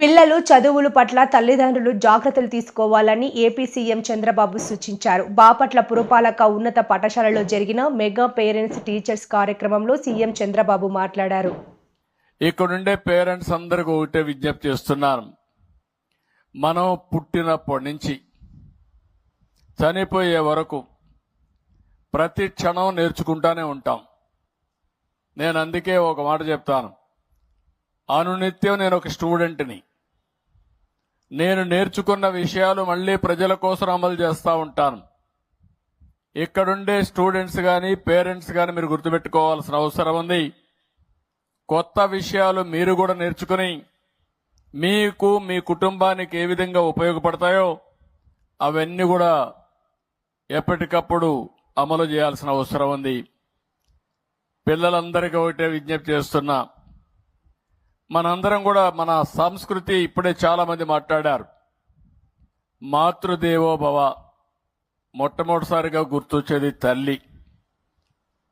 పిల్లలు చదువుల పట్ల తల్లిదండ్రులు జాగ్రత్తలు తీసుకోవాలని ఏపీ సీఎం చంద్రబాబు సూచించారు. బాపట్ల పురపాలక ఉన్నత పాఠశాలలో జరిగిన మెగా పేరెంట్స్ టీచర్స్ కార్యక్రమంలో సీఎం చంద్రబాబు మాట్లాడారు. ఇక్కడుండే పేరెంట్స్ అందరికీ ఒకటే విజ్ఞప్తి చేస్తున్నాను. మనం పుట్టినప్పటి నుంచి చనిపోయే వరకు ప్రతి క్షణం నేర్చుకుంటానే ఉంటాం. నేను అందుకే ఒక మాట చెప్తాను. అనునిత్యం నేను ఒక స్టూడెంట్ని. నేను నేర్చుకున్న విషయాలు మళ్ళీ ప్రజల కోసం అమలు చేస్తూ ఉంటాను. ఇక్కడుండే స్టూడెంట్స్ కానీ పేరెంట్స్ కానీ మీరు గుర్తుపెట్టుకోవాల్సిన అవసరం ఉంది. కొత్త విషయాలు మీరు కూడా నేర్చుకుని మీకు మీ కుటుంబానికి ఏ విధంగా ఉపయోగపడతాయో అవన్నీ కూడా ఎప్పటికప్పుడు అమలు చేయాల్సిన అవసరం ఉంది. పిల్లలందరికీ ఒకటే విజ్ఞప్తి చేస్తున్నా. మనందరం కూడా మన సంస్కృతి ఇప్పుడే చాలా మంది మాట్లాడారు. మాతృదేవో భవ. మొట్టమొదటిసారిగా గుర్తొచ్చేది తల్లి.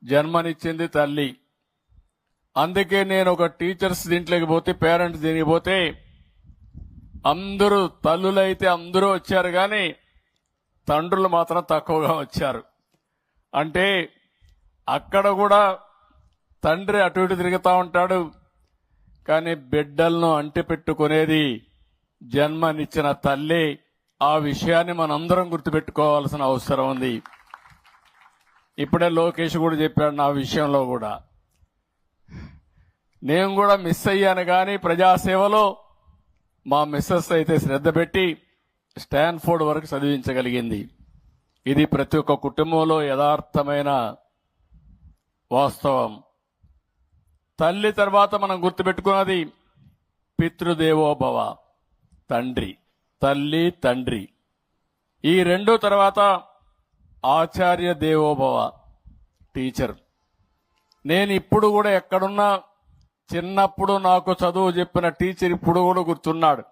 జన్మనిచ్చింది తల్లి. అందుకే నేను ఒక టీచర్స్ దీంట్లోకి పోతే పేరెంట్స్ దీనికి పోతే అందరూ తల్లులైతే అందరూ వచ్చారు కానీ తండ్రులు మాత్రం తక్కువగా వచ్చారు. అంటే అక్కడ కూడా తండ్రి అటు ఇటు తిరుగుతూ ఉంటాడు కానీ బిడ్డలను అంటి పెట్టుకునేది జన్మనిచ్చిన తల్లి. ఆ విషయాన్ని మనందరం గుర్తుపెట్టుకోవాల్సిన అవసరం ఉంది. ఇప్పుడే లోకేష్ కూడా చెప్పాడు నా విషయంలో కూడా. నేను కూడా మిస్ అయ్యాను కానీ ప్రజాసేవలో మా మిస్సెస్ అయితే శ్రద్ధ పెట్టి స్టాన్ఫోర్డ్ వరకు చదివించగలిగింది. ఇది ప్రతి ఒక్క కుటుంబంలో యథార్థమైన వాస్తవం. తల్లి తర్వాత మనం గుర్తుపెట్టుకున్నది పితృదేవోభవ తండ్రి తల్లి తండ్రి. ఈ రెండు తర్వాత ఆచార్య దేవోభవ టీచర్. నేను ఇప్పుడు కూడా ఎక్కడున్నా చిన్నప్పుడు నాకు చదువు చెప్పిన టీచర్ ఇప్పుడు కూడా గుర్తున్నాడు.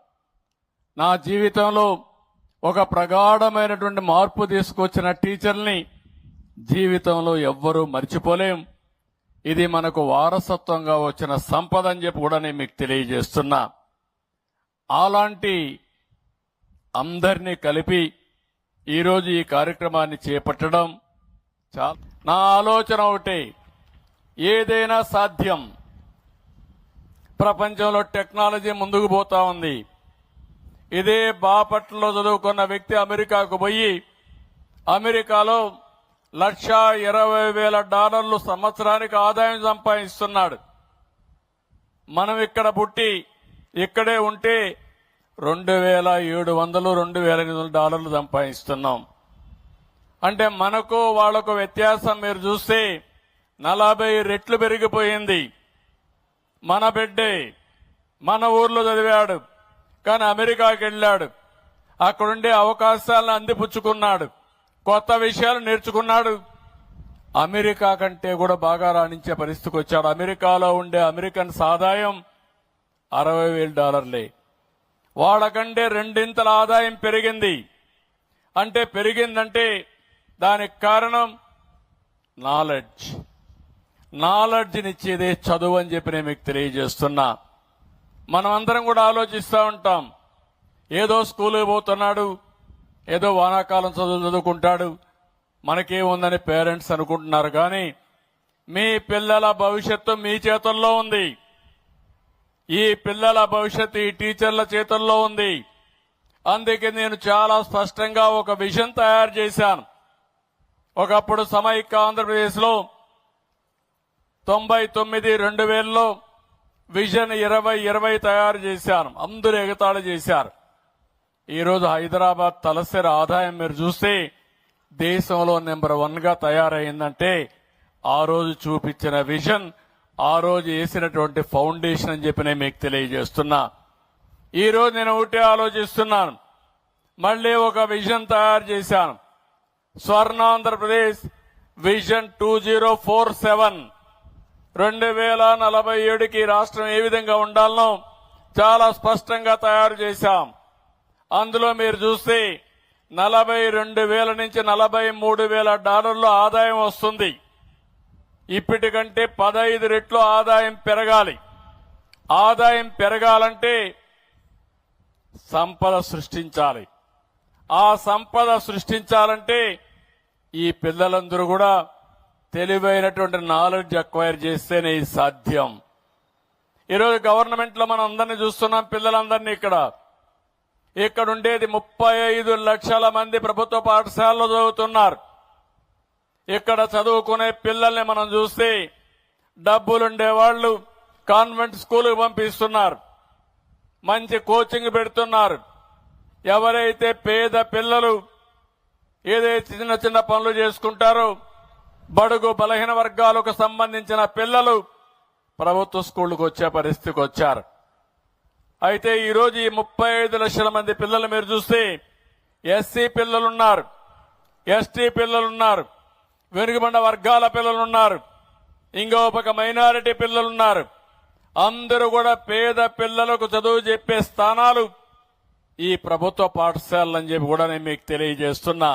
నా జీవితంలో ఒక ప్రగాఢమైనటువంటి మార్పు తీసుకొచ్చిన టీచర్ని జీవితంలో ఎవ్వరూ మర్చిపోలేం. ఇది మనకు వారసత్వంగా వచ్చిన సంపద అని చెప్పి కూడా నేను మీకు తెలియజేస్తున్నా. అలాంటి అందరినీ కలిపి ఈరోజు ఈ కార్యక్రమాన్ని చేపట్టడం చాలా నా ఆలోచన ఒకటి. ఏదైనా సాధ్యం. ప్రపంచంలో టెక్నాలజీ ముందుకు పోతా ఉంది. ఇదే బాపట్లలో చదువుకున్న వ్యక్తి అమెరికాకు పోయి అమెరికాలో లక్ష ఇరవై వేల డాలర్లు సంవత్సరానికి ఆదాయం సంపాదిస్తున్నాడు. మనం ఇక్కడ పుట్టి ఇక్కడే ఉంటే రెండు వేల ఏడు వందలు రెండు వేల ఎనిమిది వందల డాలర్లు సంపాదిస్తున్నాం. అంటే మనకు వాళ్ళకు వ్యత్యాసం మీరు చూస్తే నలభై రెట్లు పెరిగిపోయింది. మన బిడ్డే మన ఊర్లో చదివాడు కానీ అమెరికాకి వెళ్ళాడు. అక్కడుండే అవకాశాలను అందిపుచ్చుకున్నాడు. కొత్త విషయాలు నేర్చుకున్నాడు. అమెరికా కంటే కూడా బాగా రాణించే పరిస్థితికి వచ్చాడు. అమెరికాలో ఉండే అమెరికన్ ఆదాయం అరవై వేల డాలర్లే. వాళ్ళకంటే రెండింతల ఆదాయం పెరిగింది. అంటే పెరిగిందంటే దానికి కారణం నాలెడ్జ్. నాలెడ్జ్నిచ్చేదే చదువు అని చెప్పి నేను మీకు తెలియజేస్తున్నా. మనం అందరం కూడా ఆలోచిస్తూ ఉంటాం. ఏదో స్కూల్కి పోతున్నాడు ఏదో వానాకాలం చదువు చదువుకుంటాడు. మనకేముందని పేరెంట్స్ అనుకుంటున్నారు కానీ మీ పిల్లల భవిష్యత్తు మీ చేతుల్లో ఉంది. ఈ పిల్లల భవిష్యత్తు ఈ టీచర్ల చేతుల్లో ఉంది. అందుకే నేను చాలా స్పష్టంగా ఒక విషయం తయారు చేశాను. ఒకప్పుడు సమైక్య ఆంధ్రప్రదేశ్లో తొంభై తొమ్మిది రెండు వేలలో విజన్ ఇరవై ఇరవై తయారు చేశాను. అందరూ ఎగతాళి చేశారు. ఈరోజు హైదరాబాద్ తలసరి ఆదాయం మీరు చూస్తే దేశంలో నెంబర్ వన్గా తయారైందంటే ఆ రోజు చూపించిన విజన్ ఆ రోజు వేసినటువంటి ఫౌండేషన్ అని చెప్పి నేను మీకు తెలియజేస్తున్నా. ఈరోజు నేను ఒకటే ఆలోచిస్తున్నాను. మళ్ళీ ఒక విజన్ తయారు చేశాను. Swarna Andhra Pradesh vision two zero four seven. రెండు వేల నలభై ఏడుకి రాష్ట్రం ఏ విధంగా ఉండాలనో చాలా స్పష్టంగా తయారు చేశాం. అందులో మీరు చూస్తే నలభై రెండు వేల నుంచి నలభై మూడు వేల డాలర్లు ఆదాయం వస్తుంది. ఇప్పటికంటే పదహైదు రెట్లు ఆదాయం పెరగాలి. ఆదాయం పెరగాలంటే సంపద సృష్టించాలి. ఆ సంపద సృష్టించాలంటే ఈ పిల్లలందరూ కూడా తెలివైనటువంటి నాలెడ్జ్ అక్వైర్ చేస్తేనే సాధ్యం. ఈరోజు గవర్నమెంట్లో మనం అందరినీ చూస్తున్నాం పిల్లలందరినీ ఇక్కడ. ఇక్కడ ఉండేది ముప్పై ఐదు లక్షల మంది ప్రభుత్వ పాఠశాలలో చదువుతున్నారు. ఇక్కడ చదువుకునే పిల్లల్ని మనం చూస్తే డబ్బులుండే వాళ్ళు కాన్వెంట్ స్కూల్కి పంపిస్తున్నారు. మంచి కోచింగ్ పెడుతున్నారు. ఎవరైతే పేద పిల్లలు ఏదైతే చిన్న చిన్న పనులు చేసుకుంటారో బడుగు బలహీన వర్గాలకు సంబంధించిన పిల్లలు ప్రభుత్వ స్కూళ్ళకు వచ్చే పరిస్థితికి వచ్చారు అయితే ఈరోజు ఈ ముప్పై ఐదు లక్షల మంది పిల్లలు మీరు చూస్తే ఎస్సీ పిల్లలున్నారు ఎస్టీ పిల్లలున్నారు వెనుకబడిన వర్గాల పిల్లలున్నారు ఇంకో ఒక మైనారిటీ పిల్లలున్నారు. అందరూ కూడా పేద పిల్లలకు చదువు చెప్పే స్థానాలు ఈ ప్రభుత్వ పాఠశాలలు అని చెప్పి కూడా నేను మీకు తెలియజేస్తున్నా.